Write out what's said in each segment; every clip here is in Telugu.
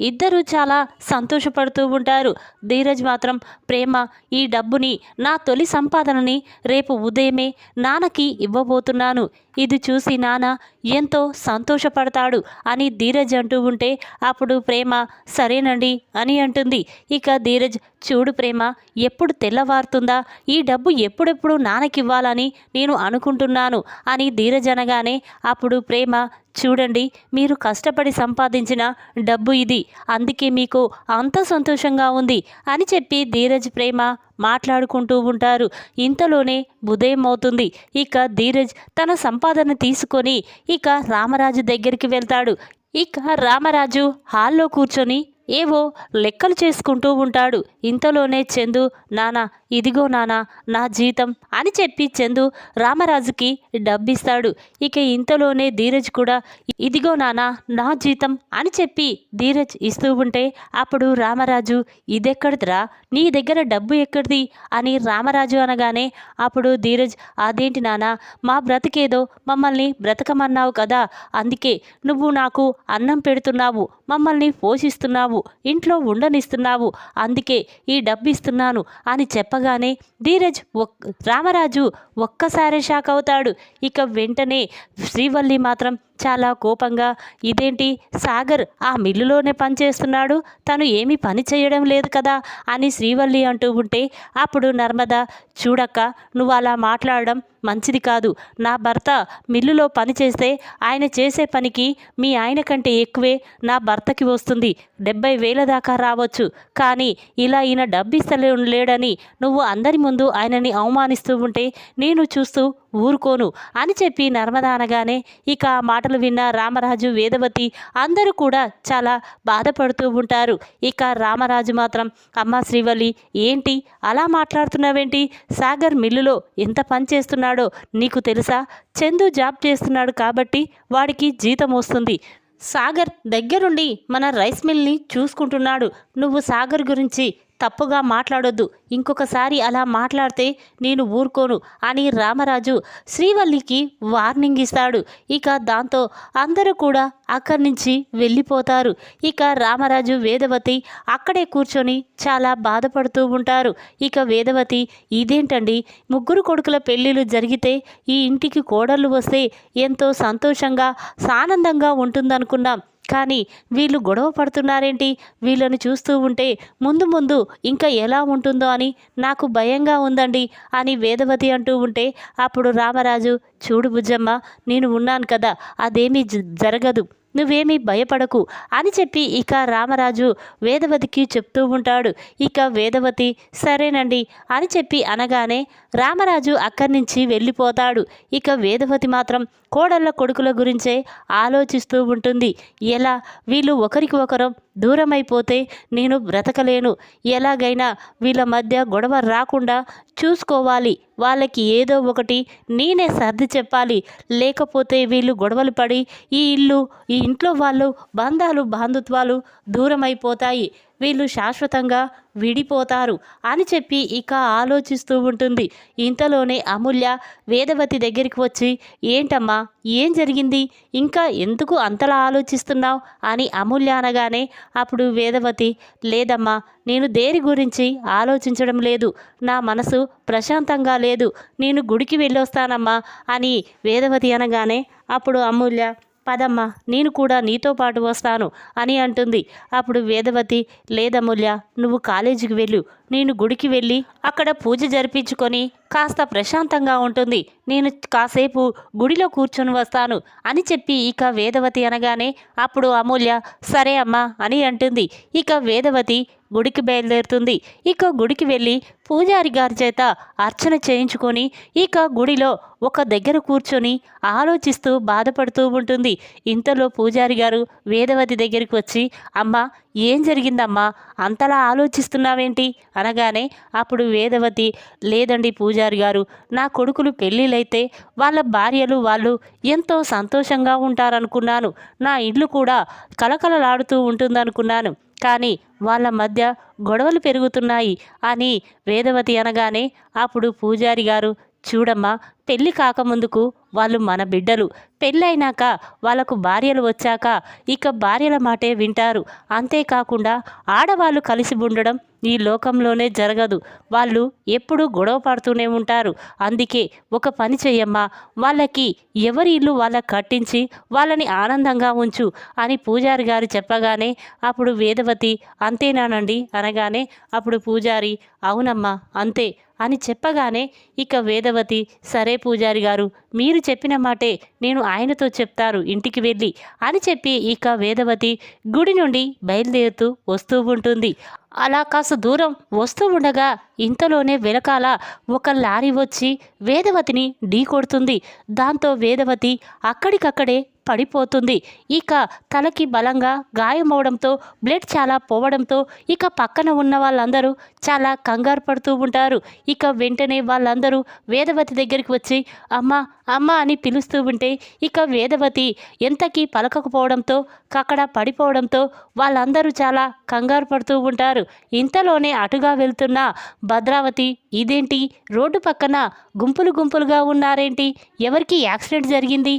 ఇద్దరూ చాలా సంతోషపడుతూ ఉంటారు. ధీరజ్ మాత్రం ప్రేమ ఈ డబ్బుని నా తొలి సంపాదనని రేపు ఉదయమే నాన్నకి ఇవ్వబోతున్నాను. ఇది చూసి నాన్న ఎంతో సంతోషపడతాడు అని ధీరజ్ అంటూ ఉంటే అప్పుడు ప్రేమ సరేనండి అని అంటుంది. ఇక ధీరజ్ చూడు ప్రేమ ఎప్పుడు తెల్లవారుతుందా? ఈ డబ్బు ఎప్పుడెప్పుడు నాన్నకివ్వాలని నేను అనుకుంటున్నాను అని ధీరజ్ అనగానే అప్పుడు ప్రేమ చూడండి మీరు కష్టపడి సంపాదించిన డబ్బు ఇది. అందుకే మీకు అంత సంతోషంగా ఉంది అని చెప్పి ధీరజ్ ప్రేమ మాట్లాడుకుంటూ ఉంటారు. ఇంతలోనే ఉదయం అవుతుంది. ఇక ధీరజ్ తన సంపాదన తీసుకొని ఇక రామరాజు దగ్గరికి వెళ్తాడు. ఇక రామరాజు హాల్లో కూర్చొని ఏవో లెక్కలు చేసుకుంటూ ఉంటాడు. ఇంతలోనే చందు నానా ఇదిగో నానా నా జీతం అని చెప్పి చందు రామరాజుకి డబ్బిస్తాడు. ఇక ఇంతలోనే ధీరజ్ కూడా ఇదిగో నానా నా జీతం అని చెప్పి ధీరజ్ ఇస్తూ ఉంటే అప్పుడు రామరాజు ఇదెక్కడిదిరా? నీ దగ్గర డబ్బు ఎక్కడిది? అని రామరాజు అనగానే అప్పుడు ధీరజ్ అదేంటి నానా మా బ్రతికేదో మమ్మల్ని బ్రతకమన్నావు కదా అందుకే నువ్వు నాకు అన్నం పెడుతున్నావు మమ్మల్ని పోషిస్తున్నావు ఇంట్లో ఉండనిస్తున్నావు. అందుకే ఈ డబ్బు ఇస్తున్నాను అని చెప్పగానే ధీరజ్ ఒక్ రామరాజు ఒక్కసారి షాక్ అవుతాడు ఇక వెంటనే శ్రీవల్లి మాత్రం చాలా కోపంగా ఇదేంటి? సాగర్ ఆ మిల్లులోనే పనిచేస్తున్నాడు? తను ఏమీ పని చేయడం లేదు కదా? అని శ్రీవల్లి అంటూ ఉంటే అప్పుడు నర్మద చూడక్క నువ్వు అలా మాట్లాడడం మంచిది కాదు. నా భర్త మిల్లులో పని చేస్తే ఆయన చేసే పనికి మీ ఆయన కంటే ఎక్కువే నా భర్తకి వస్తుంది. డెబ్బై వేల దాకా రావచ్చు. కానీ ఇలా ఈయన డబ్బిస్తలే లేడని నువ్వు అందరి ముందు ఆయనని అవమానిస్తూ ఉంటే నేను చూస్తూ ఊరుకోను అని చెప్పి నర్మద అనగానే ఇక ఆ మాటలు విన్న రామరాజు వేదవతి అందరూ కూడా చాలా బాధపడుతూ ఉంటారు. ఇక రామరాజు మాత్రం అమ్మ శ్రీవల్లి ఏంటి? అలా మాట్లాడుతున్నావేంటి? సాగర్ మిల్లులో ఎంత పని చేస్తున్నాడో నీకు తెలుసా? చందు జాబ్ చేస్తున్నాడు కాబట్టి వాడికి జీతం వస్తుంది. సాగర్ దగ్గరుండి మన రైస్ మిల్ని చూసుకుంటున్నాడు. నువ్వు సాగర్ గురించి తప్పుగా మాట్లాడొద్దు. ఇంకొకసారి అలా మాట్లాడితే నేను ఊరుకోను అని రామరాజు శ్రీవల్లికి వార్నింగ్ ఇస్తాడు. ఇక దాంతో అందరూ కూడా అక్కడి నుంచి వెళ్ళిపోతారు. ఇక రామరాజు వేదవతి అక్కడే కూర్చొని చాలా బాధపడుతూ ఉంటారు. ఇక వేదవతి ఇదేంటండి? ముగ్గురు కొడుకుల పెళ్ళిళ్ళు జరిగితే ఈ ఇంటికి కోడళ్ళు వస్తే ఎంతో సంతోషంగా సానందంగా ఉంటుందనుకున్నాం. కానీ వీళ్ళు గొడవ పడుతున్నారేంటి? వీళ్ళని చూస్తూ ఉంటే ముందు ముందు ఇంకా ఎలా ఉంటుందో అని నాకు భయంగా ఉందండి అని వేదవతి అంటూ ఉంటే అప్పుడు రామరాజు చూడు బుజ్జమ్మ నేను ఉన్నాను కదా అదేమీ జ- జరగదు నువ్వేమీ భయపడకు అని చెప్పి ఇక రామరాజు వేదవతికి చెప్తూ ఉంటాడు. ఇక వేదవతి సరేనండి అని చెప్పి అనగానే రామరాజు అక్కడి నుంచి వెళ్ళిపోతాడు. ఇక వేదవతి మాత్రం కోడళ్ళ కొడుకుల గురించే ఆలోచిస్తూ ఉంటుంది. ఎలా? వీళ్ళు ఒకరికి ఒకరం దూరం అయిపోతే నేను బ్రతకలేను. ఎలాగైనా వీళ్ళ మధ్య గొడవ రాకుండా చూసుకోవాలి. వాళ్ళకి ఏదో ఒకటి నేనే సర్ది చెప్పాలి. లేకపోతే వీళ్ళు గొడవలు పడి ఈ ఇల్లు ఈ ఇంట్లో వాళ్ళు బంధాలు బాంధుత్వాలు దూరమైపోతాయి. వీళ్ళు శాశ్వతంగా విడిపోతారు అని చెప్పి ఇక ఆలోచిస్తూ ఉంటుంది. ఇంతలోనే అమూల్య వేదవతి దగ్గరికి వచ్చి ఏంటమ్మా ఏం జరిగింది? ఇంకా ఎందుకు అంతలా ఆలోచిస్తున్నావు? అని అమూల్య అనగానే అప్పుడు వేదవతి లేదమ్మా నేను దేని గురించి ఆలోచించడం లేదు. నా మనసు ప్రశాంతంగా లేదు. నేను గుడికి వెళ్ళొస్తానమ్మా అని వేదవతి అనగానే అప్పుడు అమూల్య పదమ్మా నేను కూడా నీతో పాటు వస్తాను అని అంటుంది. అప్పుడు వేదవతి లేదమూల్య నువ్వు కాలేజీకి వెళ్ళు. నేను గుడికి వెళ్ళి అక్కడ పూజ జరిపించుకొని కాస్త ప్రశాంతంగా ఉంటుంది. నేను కాసేపు గుడిలో కూర్చొని వస్తాను అని చెప్పి ఇక వేదవతి అనగానే అప్పుడు అమూల్య సరే అమ్మా అని అంటుంది. ఇక వేదవతి గుడికి బయలుదేరుతుంది. ఇక గుడికి వెళ్ళి పూజారి గారి చేత అర్చన చేయించుకొని ఇక గుడిలో ఒక దగ్గర కూర్చొని ఆలోచిస్తూ బాధపడుతూ ఉంటుంది. ఇంతలో పూజారి గారు వేదవతి దగ్గరికి వచ్చి అమ్మ ఏం జరిగిందమ్మా? అంతలా ఆలోచిస్తున్నావేంటి? అనగానే అప్పుడు వేదవతి లేదండి పూజారి గారు నా కొడుకులు పెళ్ళిళ్ళైతే వాళ్ళ భార్యలు వాళ్ళు ఎంతో సంతోషంగా ఉంటారనుకున్నాను. నా ఇల్లు కూడా కలకలలాడుతూ ఉంటుందనుకున్నాను. కానీ వాళ్ళ మధ్య గొడవలు పెరుగుతున్నాయి అని వేదవతి అనగానే అప్పుడు పూజారి గారు చూడమ్మా పెళ్ళి కాకముందుకు వాళ్ళు మన బిడ్డలు. పెళ్ళైనాక వాళ్ళకు భార్యలు వచ్చాక ఇక భార్యల మాటే వింటారు. అంతేకాకుండా ఆడవాళ్ళు కలిసి ఉండడం ఈ లోకంలోనే జరగదు. వాళ్ళు ఎప్పుడూ గొడవ పడుతూనే ఉంటారు. అందుకే ఒక పని చెయ్యమ్మా. వాళ్ళకి ఎవరి ఇల్లు వాళ్ళకి కట్టించి వాళ్ళని ఆనందంగా ఉంచు అని పూజారి గారు చెప్పగానే అప్పుడు వేదవతి అంతేనానండి అనగానే అప్పుడు పూజారి అవునమ్మా అంతే అని చెప్పగానే ఇక వేదవతి సరే పూజారి గారు మీరు చెప్పిన మాటే నేను ఆయనతో చెప్తారు ఇంటికి వెళ్ళి అని చెప్పి ఇక వేదవతి గుడి నుండి బయలుదేరుతూ వస్తూ ఉంటుంది. అలా కాస్త దూరం వస్తూ ఉండగా ఇంతలోనే వెనకాల ఒక లారీ వచ్చి వేదవతిని ఢీకొడుతుంది దాంతో వేదవతి అక్కడికక్కడే పడిపోతుంది. ఇక తలకి బలంగా గాయమవడంతో బ్లడ్ చాలా పోవడంతో ఇక పక్కన ఉన్న వాళ్ళందరూ చాలా కంగారు పడుతూ ఉంటారు. ఇక వెంటనే వాళ్ళందరూ వేదవతి దగ్గరికి వచ్చి అమ్మ అమ్మ అని పిలుస్తూ ఉంటే ఇక వేదవతి ఎంతకీ పలకకపోవడంతో అక్కడ పడిపోవడంతో వాళ్ళందరూ చాలా కంగారు పడుతూ ఉంటారు. ఇంతలోనే అటుగా వెళ్తున్న భద్రావతి ఇదేంటి? రోడ్డు పక్కన గుంపులు గుంపులుగా ఉన్నారేంటి? ఎవరికి యాక్సిడెంట్ జరిగింది?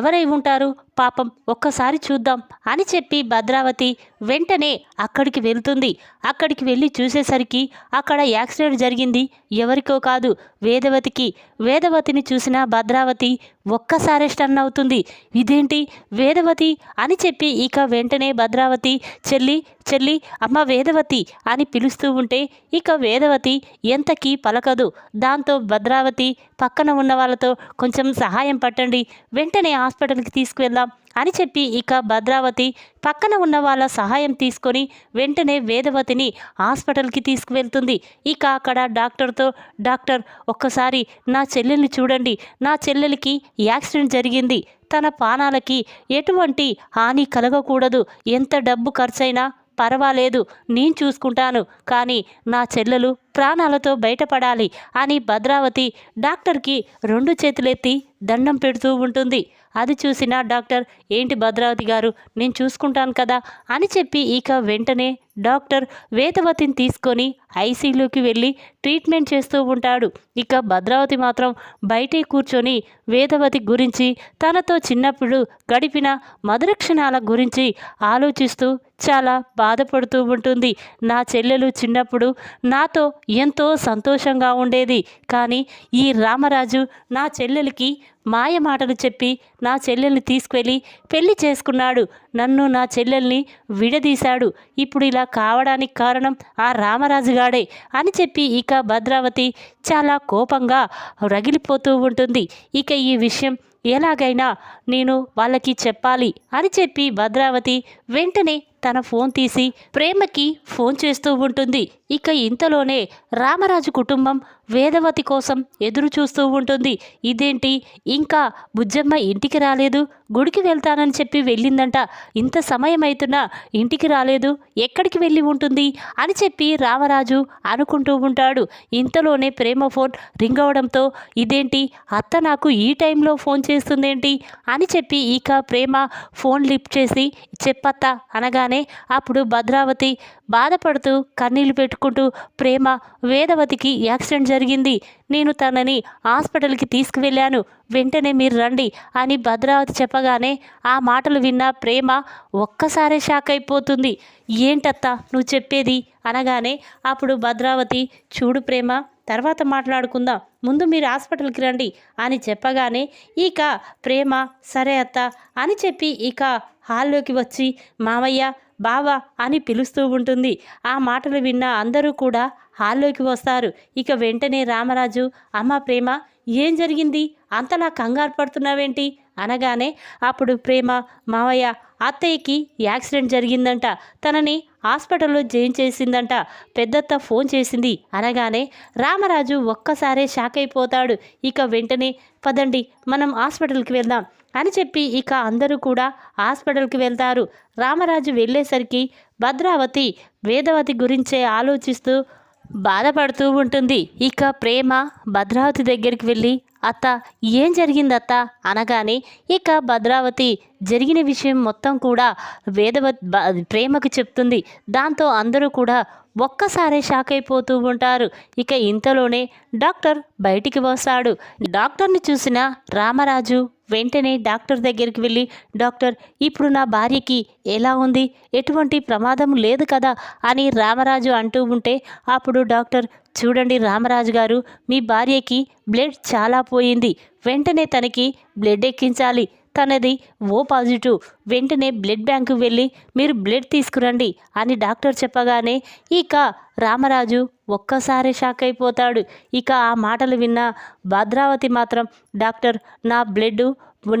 ఎవరై ఉంటారు? と పాపం ఒక్కసారి చూద్దాం అని చెప్పి భద్రావతి వెంటనే అక్కడికి వెళ్తుంది. అక్కడికి వెళ్ళి చూసేసరికి అక్కడ యాక్సిడెంట్ జరిగింది. ఎవరికో కాదు వేదవతికి. వేదవతిని చూసిన భద్రావతి ఒక్కసారి స్టన్ అవుతుంది. ఇదేంటి? వేదవతి అని చెప్పి ఇక వెంటనే భద్రావతి చెల్లి చెల్లి అమ్మ వేదవతి అని పిలుస్తూ ఉంటే ఇక వేదవతి ఎంతకీ పలకదు. దాంతో భద్రావతి పక్కన ఉన్న వాళ్ళతో కొంచెం సహాయం పట్టండి. వెంటనే హాస్పిటల్కి తీసుకువెళ్దాం అని చెప్పి ఇక భద్రావతి పక్కన ఉన్న వాళ్ళ సహాయం తీసుకొని వెంటనే వేదవతిని హాస్పిటల్కి తీసుకువెళ్తుంది. ఇక అక్కడ డాక్టర్తో డాక్టర్ ఒక్కసారి నా చెల్లెల్ని చూడండి. నా చెల్లెలికి యాక్సిడెంట్ జరిగింది. తన పానాలకి ఎటువంటి హాని కలగకూడదు. ఎంత డబ్బు ఖర్చైనా పర్వాలేదు. నేను చూసుకుంటాను. కానీ నా చెల్లెలు ప్రాణాలతో బయటపడాలి అని భద్రావతి డాక్టర్కి రెండు చేతులెత్తి దండం పెడుతూ ఉంటుంది. అది చూసిన డాక్టర్ ఏంటి భద్రావతి గారు? నేను చూసుకుంటాను కదా అని చెప్పి ఇక వెంటనే డాక్టర్ వేదవతిని తీసుకొని ఐసీయూలోకి వెళ్ళి ట్రీట్మెంట్ చేస్తూ ఉంటాడు. ఇక భద్రావతి మాత్రం బయటే కూర్చొని వేదవతి గురించి తనతో చిన్నప్పుడు గడిపిన మధుర క్షణాల గురించి ఆలోచిస్తూ చాలా బాధపడుతూ ఉంటుంది. నా చెల్లెలు చిన్నప్పుడు నాతో ఎంతో సంతోషంగా ఉండేది. కానీ ఈ రామరాజు నా చెల్లెలికి మాయ మాటలు చెప్పి నా చెల్లెల్ని తీసుకువెళ్ళి పెళ్ళి చేసుకున్నాడు. నన్ను నా చెల్లెల్ని విడదీశాడు. ఇప్పుడు ఇలా కావడానికి కారణం ఆ రామరాజుగాడే అని చెప్పి ఇక భద్రావతి చాలా కోపంగా రగిలిపోతూ ఉంటుంది. ఇక ఈ విషయం ఎలాగైనా నేను వాళ్ళకి చెప్పాలి అని చెప్పి భద్రావతి వెంటనే తన ఫోన్ తీసి ప్రేమకి ఫోన్ చేస్తూ ఉంటుంది. ఇక ఇంతలోనే రామరాజు కుటుంబం వేదవతి కోసం ఎదురు చూస్తూ ఉంటుంది. ఇదేంటి? ఇంకా బుజ్జమ్మ ఇంటికి రాలేదు. గుడికి వెళ్తానని చెప్పి వెళ్ళిందంట. ఇంత సమయం అవుతున్నా ఇంటికి రాలేదు. ఎక్కడికి వెళ్ళి ఉంటుంది? అని చెప్పి రామరాజు అనుకుంటూ ఉంటాడు. ఇంతలోనే ప్రేమ ఫోన్ రింగ్ అవడంతో ఇదేంటి? అత్త నాకు ఈ టైంలో ఫోన్ చేస్తుందేంటి? అని చెప్పి ఇక ప్రేమ ఫోన్ లిఫ్ట్ చేసి చెప్పత్త అనగానే అప్పుడు భద్రావతి బాధపడుతూ కన్నీళ్ళు పెట్టుకుంటూ ప్రేమ వేదవతికి యాక్సిడెంట్ జరిగింది జరిగింది. నేను తనని హాస్పిటల్కి తీసుకువెళ్ళాను. వెంటనే మీరు రండి అని భద్రావతి చెప్పగానే ఆ మాటలు విన్న ప్రేమ ఒక్కసారే షాక్ అయిపోతుంది. ఏంటత్తా నువ్వు చెప్పేది? అనగానే అప్పుడు భద్రావతి చూడు ప్రేమ తర్వాత మాట్లాడుకుందాం. ముందు మీరు హాస్పిటల్కి రండి అని చెప్పగానే ఇక ప్రేమ సరే అత్త అని చెప్పి ఇక హాల్లోకి వచ్చి మావయ్య బావా అని పిలుస్తూ ఉంటుంది. ఆ మాటలు విన్న అందరూ కూడా హాల్లోకి వస్తారు. ఇక వెంటనే రామరాజు అమ్మ ప్రేమ ఏం జరిగింది? అంతలా కంగారు పడుతున్నావేంటి? అనగానే అప్పుడు ప్రేమ మావయ్య అత్తయ్యకి యాక్సిడెంట్ జరిగిందంట. తనని హాస్పిటల్లో జాయిన్ చేసిందంట. పెద్దత్త ఫోన్ చేసింది. అనగానే రామరాజు ఒక్కసారే షాక్ అయిపోతాడు. ఇక వెంటనే పదండి మనం హాస్పిటల్కి వెళ్దాం. అని చెప్పి ఇక అందరూ కూడా హాస్పిటల్కి వెళ్తారు. రామరాజు వెళ్ళేసరికి భద్రావతి వేదవతి గురించే ఆలోచిస్తూ బాధపడుతూ ఉంటుంది. ఇక ప్రేమ భద్రావతి దగ్గరికి వెళ్ళి అత్త ఏం జరిగింది అత్త అనగానే ఇక భద్రావతి జరిగిన విషయం మొత్తం కూడా వేదవత్ ప్రేమకు చెప్తుంది. దాంతో అందరూ కూడా ఒక్కసారే షాక్ అయిపోతూ ఉంటారు. ఇక ఇంతలోనే డాక్టర్ బయటికి వస్తాడు. డాక్టర్ని చూసిన రామరాజు వెంటనే డాక్టర్ దగ్గరికి వెళ్ళి డాక్టర్ ఇప్పుడు నా భార్యకి ఎలా ఉంది? ఎటువంటి ప్రమాదం లేదు కదా? అని రామరాజు అంటూ ఉంటే అప్పుడు డాక్టర్ చూడండి రామరాజు గారు మీ భార్యకి బ్లడ్ చాలా పోయింది. వెంటనే తనకి బ్లడ్ ఎక్కించాలి. తనది ఓ పాజిటివ్. వెంటనే బ్లడ్ బ్యాంకు వెళ్ళి మీరు బ్లడ్ తీసుకురండి అని డాక్టర్ చెప్పగానే ఇక రామరాజు ఒక్కసారి షాక్ అయిపోతాడు. ఇక ఆ మాటలు విన్న భద్రావతి మాత్రం డాక్టర్ నా బ్లడ్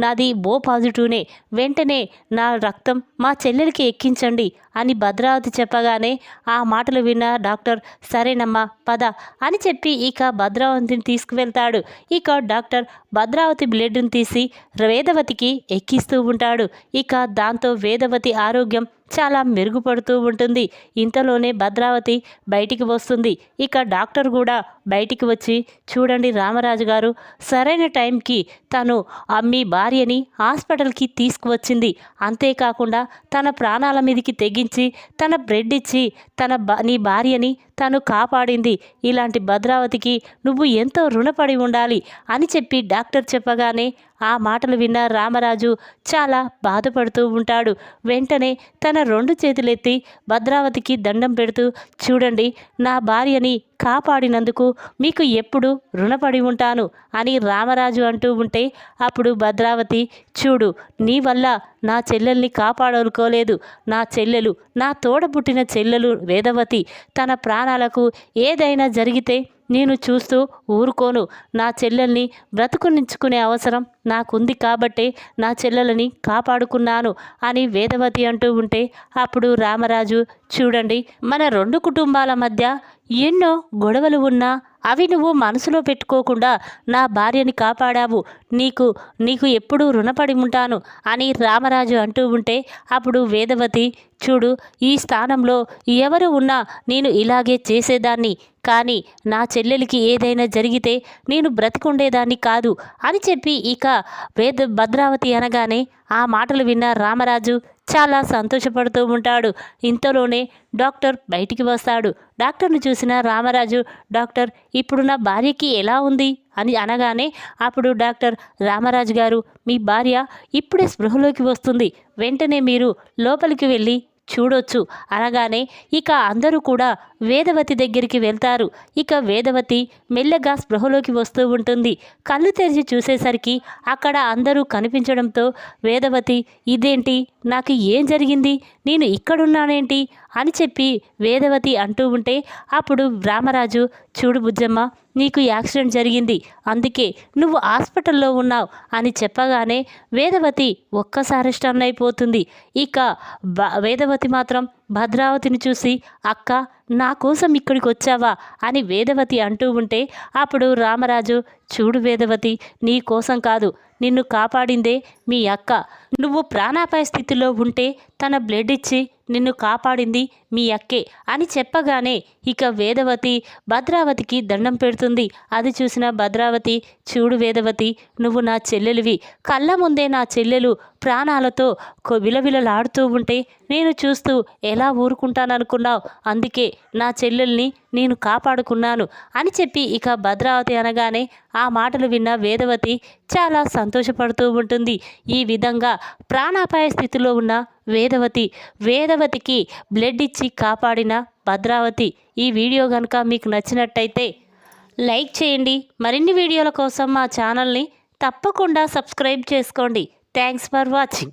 నాది ఓ పాజిటివ్నే వెంటనే నా రక్తం మా చెల్లెలికి ఎక్కించండి అని భద్రావతి చెప్పగానే ఆ మాటలు విన్న డాక్టర్ సరేనమ్మా పద అని చెప్పి ఇక భద్రావతిని తీసుకువెళ్తాడు. ఇక డాక్టర్ భద్రావతి బ్లడ్ని తీసి వేదవతికి ఎక్కిస్తూ ఉంటాడు. ఇక దాంతో వేదవతి ఆరోగ్యం చాలా మెరుగుపడుతూ ఉంటుంది. ఇంతలోనే భద్రావతి బయటికి వస్తుంది. ఇక డాక్టర్ కూడా బయటికి వచ్చి చూడండి రామరాజు గారు సరైన టైంకి తను అమ్మి మీ భార్యని హాస్పిటల్కి తీసుకువచ్చింది. అంతేకాకుండా తన ప్రాణాల మీదకి తెగించి తన బ్రెడ్ ఇచ్చి తన నీ భార్యని తను కాపాడింది. ఇలాంటి భద్రావతికి నువ్వు ఎంతో రుణపడి ఉండాలి అని చెప్పి డాక్టర్ చెప్పగానే ఆ మాటలు విన్న రామరాజు చాలా బాధపడుతూ ఉంటాడు. వెంటనే తన రెండు చేతులెత్తి భద్రావతికి దండం పెడుతూ చూడండి నా భార్యని కాపాడినందుకు మీకు ఎప్పుడు రుణపడి ఉంటాను అని రామరాజు అంటూ ఉంటే అప్పుడు భద్రావతి చూడు నీ వల్ల నా చెల్లెల్ని కాపాడుకోలేదు నా చెల్లెలు నా తోడబుట్టిన చెల్లెలు వేదవతి తన ప్రాణాలకు ఏదైనా జరిగితే నేను చూస్తూ ఊరుకోను. నా చెల్లెల్ని బ్రతుకునించుకునే అవసరం నాకుంది కాబట్టే నా చెల్లెలని కాపాడుకున్నాను అని వేదవతి అంటూ ఉంటే అప్పుడు రామరాజు చూడండి మన రెండు కుటుంబాల మధ్య ఎన్నో గొడవలు ఉన్నా అవి నువ్వు మనసులో పెట్టుకోకుండా నా భార్యని కాపాడావు. నీకు నీకు ఎప్పుడూ రుణపడి ఉంటాను అని రామరాజు అంటూ ఉంటే అప్పుడు వేదవతి చూడు ఈ స్థానంలో ఎవరు ఉన్నా నేను ఇలాగే చేసేదాన్ని. కానీ నా చెల్లెలికి ఏదైనా జరిగితే నేను బ్రతికుండేదాన్ని కాదు అని చెప్పి ఇక వేద భద్రావతి అనగానే ఆ మాటలు విన్న రామరాజు చాలా సంతోషపడుతూ ఉంటాడు. ఇంతలోనే డాక్టర్ బయటికి వస్తాడు. డాక్టర్ని చూసిన రామరాజు డాక్టర్ ఇప్పుడు నా భార్యకి ఎలా ఉంది? అని అనగానే అప్పుడు డాక్టర్ రామరాజు గారు మీ భార్య ఇప్పుడే స్పృహలోకి వస్తుంది. వెంటనే మీరు లోపలికి వెళ్ళి చూడొచ్చు. అనగానే ఇక అందరూ కూడా వేదవతి దగ్గరికి వెళ్తారు. ఇక వేదవతి మెల్లగా స్పృహలోకి వస్తూ ఉంటుంది. కళ్ళు తెరిచి చూసేసరికి అక్కడ అందరూ కనిపించడంతో వేదవతి ఇదేంటి? నాకు ఏం జరిగింది? నేను ఇక్కడున్నానేంటి? అని చెప్పి వేదవతి అంటూ ఉంటే అప్పుడు రామరాజు చూడు బుజ్జమ్మ నీకు యాక్సిడెంట్ జరిగింది. అందుకే నువ్వు హాస్పిటల్లో ఉన్నావు అని చెప్పగానే వేదవతి ఒక్కసారి స్టన్ అయిపోతుంది ఇక బ- వేదవతి మాత్రం భద్రావతిని చూసి అక్క నా కోసం ఇక్కడికి వచ్చావా? అని వేదవతి అంటూ ఉంటే అప్పుడు రామరాజు చూడు వేదవతి నీ కోసం కాదు నిన్ను కాపాడిందే మీ అక్క. నువ్వు ప్రాణాపాయ స్థితిలో ఉంటే తన బ్లడ్ ఇచ్చి నిన్ను కాపాడింది మీ అక్కే అని చెప్పగానే ఇక వేదవతి భద్రావతికి దండం పెడుతుంది. అది చూసిన భద్రావతి చూడు వేదవతి నువ్వు నా చెల్లెలివి. కళ్ళ ముందే నా చెల్లెలు ప్రాణాలతో విలవిలలాడుతూ ఉంటే నేను చూస్తూ ఎలా ఊరుకుంటాననుకున్నావు? అందుకే నా చెల్లెల్ని నేను కాపాడుకున్నాను అని చెప్పి ఇక భద్రావతి అనగానే ఆ మాటలు విన్న వేదవతి చాలా సంతోషపడుతూ ఉంటుంది. ఈ విధంగా ప్రాణాపాయ స్థితిలో ఉన్న వేదవతి. వేదవతికి బ్లడ్ ఇచ్చి కాపాడిన భద్రావతి. ఈ వీడియో కనుక మీకు నచ్చినట్టయితే లైక్ చేయండి. మరిన్ని వీడియోల కోసం మా ఛానల్ని తప్పకుండా సబ్స్క్రైబ్ చేసుకోండి. Thanks for watching.